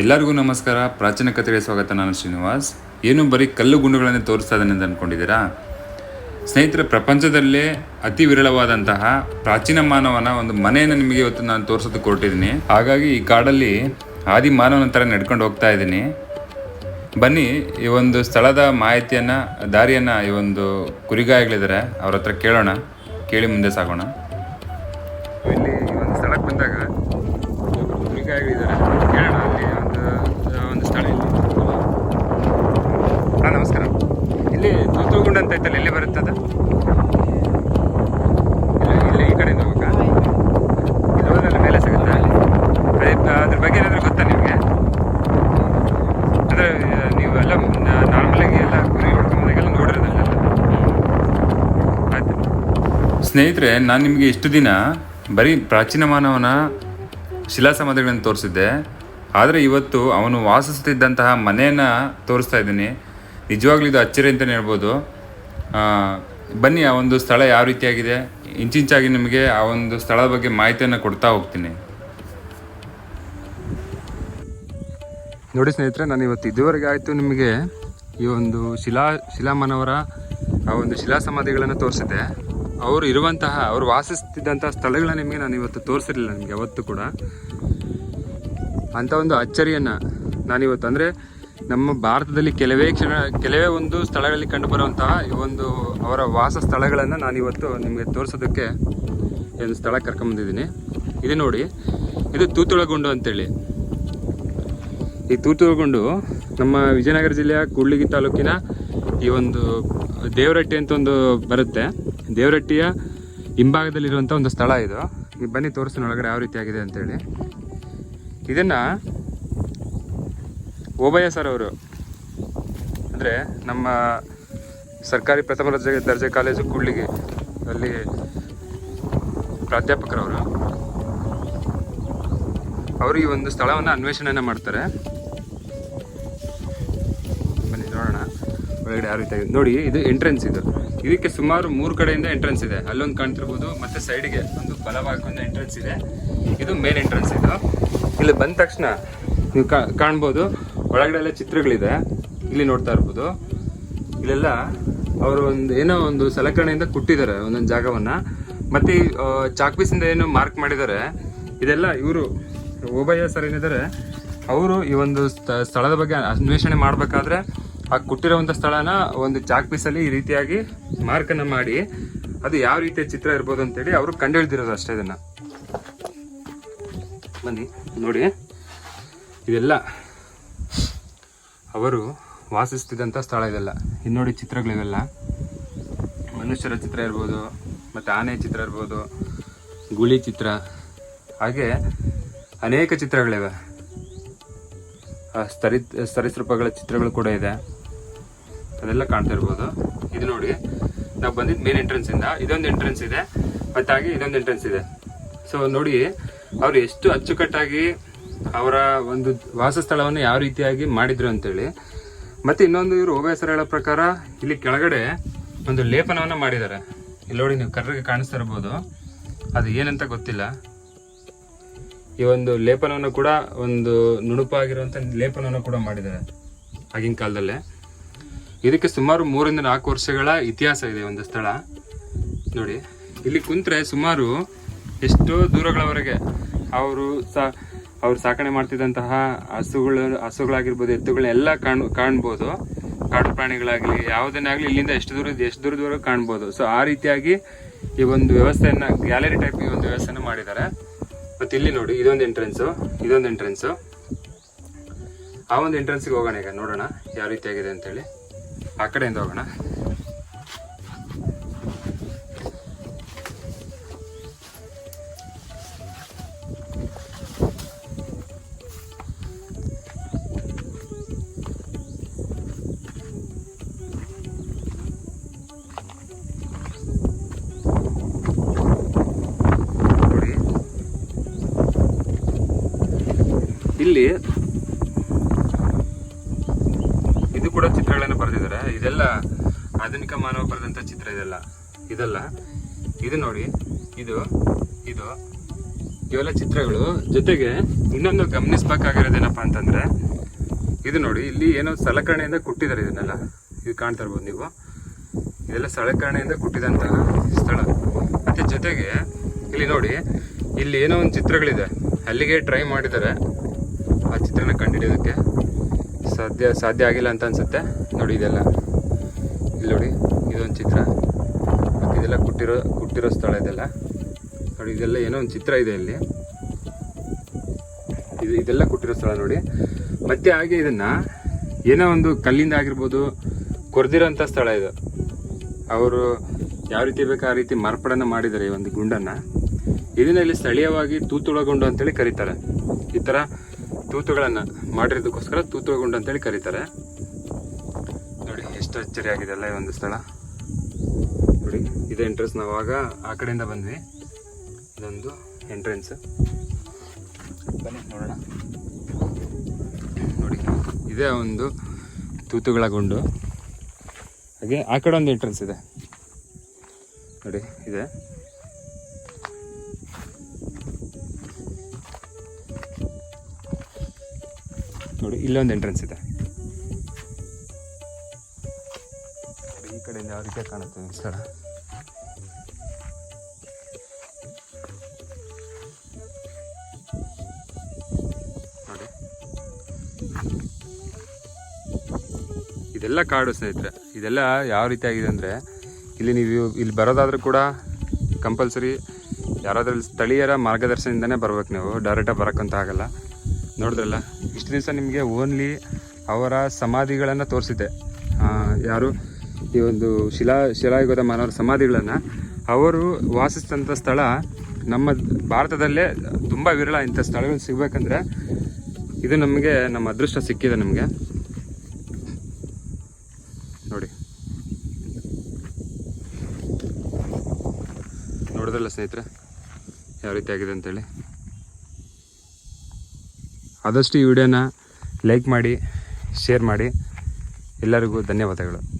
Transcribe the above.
ಎಲ್ಲರಿಗೂ ನಮಸ್ಕಾರ. ಪ್ರಾಚೀನ ಕಥೆಗೆ ಸ್ವಾಗತ. ನಾನು ಶ್ರೀನಿವಾಸ್. ಏನು ಬರೀ ಕಲ್ಲು ಗುಂಡುಗಳನ್ನೇ ತೋರಿಸ್ತಾ ಇದ್ದಾನೆ ಅಂತ ಅಂದ್ಕೊಂಡಿದ್ದೀರಾ ಸ್ನೇಹಿತರೆ, ಪ್ರಪಂಚದಲ್ಲೇ ಅತಿ ವಿರಳವಾದಂತಹ ಪ್ರಾಚೀನ ಮಾನವನ ಒಂದು ಮನೆಯನ್ನು ನಿಮಗೆ ಇವತ್ತು ನಾನು ತೋರಿಸೋದಕ್ಕೆ ಕೊಟ್ಟಿದ್ದೀನಿ. ಹಾಗಾಗಿ ಈ ಕಾಡಲ್ಲಿ ಆದಿ ಮಾನವನ ಥರ ನಡ್ಕೊಂಡು ಹೋಗ್ತಾ ಇದ್ದೀನಿ. ಬನ್ನಿ, ಈ ಒಂದು ಸ್ಥಳದ ಮಾಹಿತಿಯನ್ನು, ದಾರಿಯನ್ನು ಈ ಒಂದು ಕುರಿಗಾಯಿಗಳಿದ್ದಾರೆ, ಅವ್ರ ಹತ್ರ ಕೇಳೋಣ. ಕೇಳಿ ಮುಂದೆ ಸಾಗೋಣ ಇಲ್ಲಿ ಈ ಒಂದು ಸ್ಥಳಕ್ಕೆ ಬಂದಾಗ ಒಬ್ಬರು ಕುರಿಗಾಯಿಗಳಿದ್ದಾರೆ ಕೇಳೋಣ ಅಲ್ಲಿ ಒಂದು ಒಂದು ಸ್ಥಳ ಇಲ್ಲಿ ಹಾಂ ನಮಸ್ಕಾರ ಇಲ್ಲಿ ತೂತುಗುಂಡ ಅಂತ ಐತಲ್ಲ ಎಲ್ಲಿ ಬರುತ್ತೆ ಅದು ಇಲ್ಲ ಇಲ್ಲಿ ಈ ಕಡೆಯಿಂದ ಹೋಗಾ ಇಲ್ಲಿ ಹೋದ್ರೆ ಮೇಲೆ ಸಿಗುತ್ತಾ ಅದೇ ಅದ್ರ ಬಗ್ಗೆ ಏನಾದರೂ ಗೊತ್ತಾ ನಿಮಗೆ ಅಂದರೆ ನೀವು ಎಲ್ಲ ನಾರ್ಮಲಾಗಿ ಎಲ್ಲ ಕುರಿ ಹೊಡ್ಕೊಂಬಂದಾಗೆಲ್ಲ ನೋಡಿರೋದಲ್ಲ ಆಯ್ತು ಸ್ನೇಹಿತರೆ, ನಾನು ನಿಮಗೆ ಇಷ್ಟು ದಿನ ಬರೀ ಪ್ರಾಚೀನ ಮಾನವನ ಶಿಲಾ ಸಮಾಧಿಗಳನ್ನು ತೋರಿಸಿದ್ದೆ. ಆದರೆ ಇವತ್ತು ಅವನು ವಾಸಿಸುತ್ತಿದ್ದಂತಹ ಮನೆಯನ್ನು ತೋರಿಸ್ತಾ ಇದ್ದೀನಿ. ನಿಜವಾಗ್ಲೂ ಇದು ಅಚ್ಚರಿ ಅಂತಲೇ ಹೇಳ್ಬೋದು. ಬನ್ನಿ, ಆ ಒಂದು ಸ್ಥಳ ಯಾವ ರೀತಿಯಾಗಿದೆ? ಇಂಚಿಂಚಾಗಿ ನಿಮಗೆ ಆ ಒಂದು ಸ್ಥಳದ ಬಗ್ಗೆ ಮಾಹಿತಿಯನ್ನು ಕೊಡ್ತಾ ಹೋಗ್ತೀನಿ. ನೋಡಿ ಸ್ನೇಹಿತರೆ, ನಾನು ಇವತ್ತು ಇದುವರೆಗೆ ಆಯಿತು ನಿಮಗೆ ಈ ಒಂದು ಶಿಲಾ ಶಿಲಾಮನವರ ಆ ಒಂದು ಶಿಲಾ ಸಮಾಧಿಗಳನ್ನು ತೋರಿಸಿದ್ದೆ. ಅವರು ಇರುವಂತಹ, ಅವರು ವಾಸಿಸ್ತಿದ್ದಂತಹ ಸ್ಥಳಗಳನ್ನ ನಿಮಗೆ ನಾನು ಇವತ್ತು ತೋರಿಸಿರಲಿಲ್ಲ ನಿಮಗೆ, ಅವತ್ತು ಕೂಡ. ಅಂಥ ಒಂದು ಅಚ್ಚರಿಯನ್ನು ನಾನಿವತ್ತು ಅಂದರೆ ನಮ್ಮ ಭಾರತದಲ್ಲಿ ಕೆಲವೇ ಕ್ಷಣ, ಕೆಲವೇ ಒಂದು ಸ್ಥಳಗಳಲ್ಲಿ ಕಂಡುಬರುವಂತಹ ಈ ಒಂದು ಅವರ ವಾಸ ಸ್ಥಳಗಳನ್ನು ನಾನಿವತ್ತು ನಿಮಗೆ ತೋರಿಸೋದಕ್ಕೆ ಒಂದು ಸ್ಥಳ ಕರ್ಕೊಂಬಂದಿದ್ದೀನಿ ಇದು ನೋಡಿ, ಇದು ತೂತುಳಗುಂಡು ಅಂತೇಳಿ. ಈ ತೂತುಳಗುಂಡು ನಮ್ಮ ವಿಜಯನಗರ ಜಿಲ್ಲೆಯ ಕೂಡ್ಲಿಗಿ ತಾಲೂಕಿನ ಈ ಒಂದು ದೇವರಟ್ಟಿ ಅಂತ ಒಂದು ಬರುತ್ತೆ. ದೇವರಟ್ಟಿಯ ಹಿಂಭಾಗದಲ್ಲಿರುವಂಥ ಒಂದು ಸ್ಥಳ ಇದು. ಈ ಬನ್ನಿ, ತೋರಿಸ್ತೀನಿ ಒಳಗಡೆ ಯಾವ ರೀತಿಯಾಗಿದೆ ಅಂತೇಳಿ. ಇದನ್ನು ಓಬಯ್ಯ ಸರ್ ಅವರು, ಅಂದರೆ ನಮ್ಮ ಸರ್ಕಾರಿ ಪ್ರಥಮ ದರ್ಜೆ ದರ್ಜೆ ಕಾಲೇಜು ಕೂಡ್ಲಿಗೆ ಅಲ್ಲಿ ಪ್ರಾಧ್ಯಾಪಕರವರು. ಅವರು ಈ ಒಂದು ಸ್ಥಳವನ್ನು ಅನ್ವೇಷಣೆಯನ್ನು ಮಾಡ್ತಾರೆ. ಒಳಗಡೆ ಯಾವ ರೀತಿ ನೋಡಿ ಇದು ಎಂಟ್ರೆನ್ಸ್ ಇದು. ಇದಕ್ಕೆ ಸುಮಾರು ಮೂರು ಕಡೆಯಿಂದ ಎಂಟ್ರೆನ್ಸ್ ಇದೆ. ಅಲ್ಲೊಂದು ಕಾಣ್ತಿರ್ಬೋದು ಮತ್ತೆ ಸೈಡ್ಗೆ ಒಂದು ಬಲಭಾಗಕ್ಕೊಂದು ಎಂಟ್ರೆನ್ಸ್ ಇದೆ. ಇದು ಮೇನ್ ಎಂಟ್ರೆನ್ಸ್ ಇದು. ಇಲ್ಲಿ ಬಂದ ತಕ್ಷಣ ನೀವು ಕಾಣ್ಬೋದು ಒಳಗಡೆ ಎಲ್ಲ ಚಿತ್ರಗಳಿದೆ. ಇಲ್ಲಿ ನೋಡ್ತಾ ಇರ್ಬೋದು. ಇಲ್ಲೆಲ್ಲ ಅವರು ಒಂದು ಏನೋ ಒಂದು ಸಲಕರಣೆಯಿಂದ ಕೊಟ್ಟಿದ್ದಾರೆ ಒಂದೊಂದು ಜಾಗವನ್ನ. ಮತ್ತೆ ಈ, ಆ, ಚಾಕ್ ಪೀಸಿಂದ ಏನು ಮಾರ್ಕ್ ಮಾಡಿದ್ದಾರೆ ಇದೆಲ್ಲ ಇವರು ಓಬಯ್ಯ ಸರ್ ಏನಿದ್ದಾರೆ ಅವರು ಈ ಒಂದು ಸ್ಥ- ಸ್ಥಳದ ಬಗ್ಗೆ ಅನ್ವೇಷಣೆ ಮಾಡಬೇಕಾದ್ರೆ ಆ ಕೊಟ್ಟಿರೋವಂಥ ಸ್ಥಳನ ಒಂದು ಚಾಕ್ ಪೀಸಲ್ಲಿ ಈ ರೀತಿಯಾಗಿ ಮಾರ್ಕನ್ನು ಮಾಡಿ ಅದು ಯಾವ ರೀತಿಯ ಚಿತ್ರ ಇರ್ಬೋದು ಅಂತೇಳಿ ಅವರು ಕಂಡುಹಿಡಿದಿರೋದು ಅಷ್ಟೇ ಇದನ್ನ. ಬನ್ನಿ, ನೋಡಿ. ಇದೆಲ್ಲ ಅವರು ವಾಸಿಸ್ತಿದ್ದಂಥ ಸ್ಥಳ ಇದೆಲ್ಲ. ಇನ್ನು ನೋಡಿ ಚಿತ್ರಗಳಿವೆಲ್ಲ. ಮನುಷ್ಯರ ಚಿತ್ರ ಇರ್ಬೋದು, ಮತ್ತು ಆನೆ ಚಿತ್ರ ಇರ್ಬೋದು, ಗುಳಿ ಚಿತ್ರ. ಹಾಗೆ ಅನೇಕ ಚಿತ್ರಗಳಿವೆ. ಸ್ತರಿ ಸರಿಸೃಪಗಳ ಚಿತ್ರಗಳು ಕೂಡ ಇದೆ. ಅದೆಲ್ಲ ಕಾಣ್ತಾ ಇರ್ಬೋದು. ಇದು ನೋಡಿ, ನಾವು ಬಂದಿದ್ದ ಮೇನ್ ಎಂಟ್ರೆನ್ಸ್ ಇಂದ. ಇದೊಂದು ಎಂಟ್ರೆನ್ಸ್ ಇದೆ ಮತ್ತಾಗಿ ಇದೊಂದು ಎಂಟ್ರೆನ್ಸ್ ಇದೆ. ಸೊ ನೋಡಿ, ಅವ್ರು ಎಷ್ಟು ಅಚ್ಚುಕಟ್ಟಾಗಿ ಅವರ ಒಂದು ವಾಸಸ್ಥಳವನ್ನು ಯಾವ ರೀತಿಯಾಗಿ ಮಾಡಿದ್ರು ಅಂತೇಳಿ. ಮತ್ತೆ ಇನ್ನೊಂದು ಇವರು ಓಬೆ ಸರ್ ಹೇಳೋ ಪ್ರಕಾರ, ಇಲ್ಲಿ ಕೆಳಗಡೆ ಒಂದು ಲೇಪನವನ್ನ ಮಾಡಿದ್ದಾರೆ. ಇಲ್ಲಿ ನೋಡಿ, ನೀವು ಕರ್ರಿಗೆ ಕಾಣಿಸ್ತಾ ಇರ್ಬೋದು. ಅದು ಏನಂತ ಗೊತ್ತಿಲ್ಲ. ಈ ಒಂದು ಲೇಪನವನ್ನು ಕೂಡ ಒಂದು ನುಣುಪಾಗಿರುವಂಥ ಲೇಪನವನ್ನು ಕೂಡ ಮಾಡಿದ್ದಾರೆ, ಆಗಿನ ಕಾಲದಲ್ಲೇ. ಇದಕ್ಕೆ ಸುಮಾರು ಮೂರಿಂದ ನಾಲ್ಕು ವರ್ಷಗಳ ಇತಿಹಾಸ ಇದೆ ಒಂದು ಸ್ಥಳ. ನೋಡಿ, ಇಲ್ಲಿ ಕುಂತ್ರೆ ಸುಮಾರು ಎಷ್ಟೋ ದೂರಗಳವರೆಗೆ ಅವರು ಸಾ, ಅವ್ರು ಸಾಕಣೆ ಮಾಡ್ತಿದ್ದಂತಹ ಹಸುಗಳು, ಹಸುಗಳಾಗಿರ್ಬೋದು, ಎತ್ತುಗಳನ್ನೆಲ್ಲ ಕಾಣ್, ಕಾಣ್ಬೋದು. ಕಾಡು ಪ್ರಾಣಿಗಳಾಗಲಿ ಯಾವುದನ್ನೇ ಆಗಲಿ ಇಲ್ಲಿಂದ ಎಷ್ಟು ದೂರ, ಎಷ್ಟು ದೂರದವರೆಗೂ ಕಾಣ್ಬೋದು. ಸೊ ಆ ರೀತಿಯಾಗಿ ಈ ಒಂದು ವ್ಯವಸ್ಥೆಯನ್ನು ಗ್ಯಾಲರಿ ಟೈಪ್ ಈ ಒಂದು ವ್ಯವಸ್ಥೆಯನ್ನು ಮಾಡಿದ್ದಾರೆ. ಮತ್ತು ಇಲ್ಲಿ ನೋಡಿ, ಇದೊಂದು ಎಂಟ್ರೆನ್ಸು ಇದೊಂದು ಎಂಟ್ರೆನ್ಸು ಆ ಒಂದು ಎಂಟ್ರೆನ್ಸಿಗೆ ಹೋಗೋಣ ಈಗ, ನೋಡೋಣ, ಯಾವ ರೀತಿಯಾಗಿದೆ ಅಂತೇಳಿ. ಆ ಕಡೆಯಿಂದ ಹೋಗೋಣ. ಇಲ್ಲಿ ಇದು ಕೂಡ ಚಿತ್ರಗಳನ್ನು ಬರೆದಿದ್ದಾರೆ ಇದೆಲ್ಲ ಆಧುನಿಕ ಮಾನವ ಬರೆದಂತ ಚಿತ್ರ ಇದೆಲ್ಲ. ಇದೆಲ್ಲ. ಇದು ನೋಡಿ, ಇದು ಇದು ಇವೆಲ್ಲ ಚಿತ್ರಗಳು. ಜೊತೆಗೆ ಇನ್ನೊಂದು ಗಮನಿಸ್ಬೇಕಾಗಿರೋದೇನಪ್ಪ ಅಂತಂದ್ರೆ, ಇದು ನೋಡಿ, ಇಲ್ಲಿ ಏನೋ ಸಲಕರಣೆಯಿಂದ ಕೊಟ್ಟಿದ್ದಾರೆ ಇದನ್ನೆಲ್ಲ. ಇದು ಕಾಣ್ತಾ ಇರ್ಬೋದು ನೀವು. ಇದೆಲ್ಲ ಸಲಕರಣೆಯಿಂದ ಕುಟ್ಟಿದಂತಹ ಸ್ಥಳ. ಮತ್ತೆ ಜೊತೆಗೆ ಇಲ್ಲಿ ನೋಡಿ, ಇಲ್ಲಿ ಏನೋ ಒಂದು ಚಿತ್ರಗಳಿದೆ. ಅಲ್ಲಿಗೆ ಟ್ರೈ ಮಾಡಿದ್ದಾರೆ. ಆ ಚಿತ್ರನ ಕಂಡುಹಿಡಿಯೋದಕ್ಕೆ ಸಾಧ್ಯ ಸಾಧ್ಯ ಆಗಿಲ್ಲ ಅಂತ ಅನ್ಸುತ್ತೆ. ನೋಡಿ ಇದೆಲ್ಲ. ಇಲ್ಲಿ ನೋಡಿ, ಇದೊಂದು ಚಿತ್ರ. ಮತ್ತು ಇದೆಲ್ಲ ಕೊಟ್ಟಿರೋ, ಕುಟ್ಟಿರೋ ಸ್ಥಳ ಇದೆಲ್ಲ. ನೋಡಿ, ಇದೆಲ್ಲ ಏನೋ ಒಂದು ಚಿತ್ರ ಇದೆ ಇಲ್ಲಿ. ಇದು, ಇದೆಲ್ಲ ಕೊಟ್ಟಿರೋ ಸ್ಥಳ ನೋಡಿ. ಮತ್ತೆ ಹಾಗೆ ಇದನ್ನ ಏನೋ ಒಂದು ಕಲ್ಲಿಂದ ಆಗಿರ್ಬೋದು, ಕೊರೆದಿರೋಂಥ ಸ್ಥಳ ಇದು. ಅವರು ಯಾವ ರೀತಿ ಬೇಕೋ ಆ ರೀತಿ ಮಾರ್ಪಾಡನ್ನು ಮಾಡಿದ್ದಾರೆ ಈ ಒಂದು ಗುಂಡನ್ನ. ಇದನ್ನ ಇಲ್ಲಿ ಸ್ಥಳೀಯವಾಗಿ ತೂತುಳ ಗುಂಡು ಅಂತೇಳಿ ಕರೀತಾರೆ. ಈ ಥರ ತೂತುಗಳನ್ನು ಮಾಡಿರೋದಕ್ಕೋಸ್ಕರ ತೂತುಳ ಗುಂಡು ಅಂತೇಳಿ ಕರೀತಾರೆ. ಎಷ್ಟು ಅಚ್ಚರಿಯಾಗಿದೆ ಅಲ್ಲ ಈ ಒಂದು ಸ್ಥಳ? ನೋಡಿ, ಇದೆ ಎಂಟ್ರೆನ್ಸ್ ನಾವು ಆಗ ಆ ಕಡೆಯಿಂದ ಬಂದ್ವಿ. ಇದೊಂದು ಎಂಟ್ರೆನ್ಸ್ ಬನ್ನಿ, ನೋಡೋಣ. ನೋಡಿ, ಇದೇ ಒಂದು ತೂತುಗಳ ಗುಂಡು. ಹಾಗೆ ಆ ಕಡೆ ಒಂದು ಎಂಟ್ರೆನ್ಸ್ ಇದೆ. ನೋಡಿ ಇದೆ. ನೋಡಿ, ಇಲ್ಲೊಂದು ಎಂಟ್ರೆನ್ಸ್ ಇದೆ. ಯಾವ ಕಾಣುತ್ತೆ? ಈ ಸ್ಥಳ ನೋಡಿ. ಇದೆಲ್ಲ ಕಾಡು ಸ್ನೇಹಿತರೆ. ಇದೆಲ್ಲ ಯಾವ ರೀತಿ ಆಗಿದೆ ಅಂದರೆ ಇಲ್ಲಿ ನೀವು ಇಲ್ಲಿ ಬರೋದಾದ್ರೂ ಕೂಡ ಕಂಪಲ್ಸರಿ ಯಾರಾದ್ರೂ ಸ್ಥಳೀಯರ ಮಾರ್ಗದರ್ಶನದಿಂದನೇ ಬರ್ಬೇಕು ನೀವು. ಡೈರೆಕ್ಟಾಗಿ ಬರೋಕ್ಕಂತ ಆಗಲ್ಲ. ನೋಡಿದ್ರಲ್ಲ ಇಷ್ಟು ದಿವಸ ನಿಮಗೆ ಓನ್ಲಿ ಅವರ ಸಮಾಧಿಗಳನ್ನು ತೋರಿಸಿದ್ದೆ. ಯಾರು? ಈ ಒಂದು ಶಿಲಾ ಶಿಲಾಯುಗದ ಮಾನವರ ಸಮಾಧಿಗಳನ್ನು ಅವರು ವಾಸಿಸಿದಂಥ ಸ್ಥಳ ನಮ್ಮ ಭಾರತದಲ್ಲೇ ತುಂಬ ವಿರಳ ಇಂಥ ಸ್ಥಳಗಳು ಸಿಗಬೇಕಂದ್ರೆ ಇದು ನಮಗೆ ನಮ್ಮ ಅದೃಷ್ಟ ಸಿಕ್ಕಿದೆ ನಮಗೆ. ನೋಡಿ. ನೋಡಿದ್ರಲ್ಲ ಸ್ನೇಹಿತರೆ? ಯಾವ ರೀತಿ ಆಗಿದೆ ಅಂತೇಳಿ ಆದಷ್ಟು ಈ ವಿಡಿಯೋನ ಲೈಕ್ ಮಾಡಿ, ಶೇರ್ ಮಾಡಿ. ಎಲ್ಲರಿಗೂ ಧನ್ಯವಾದಗಳು.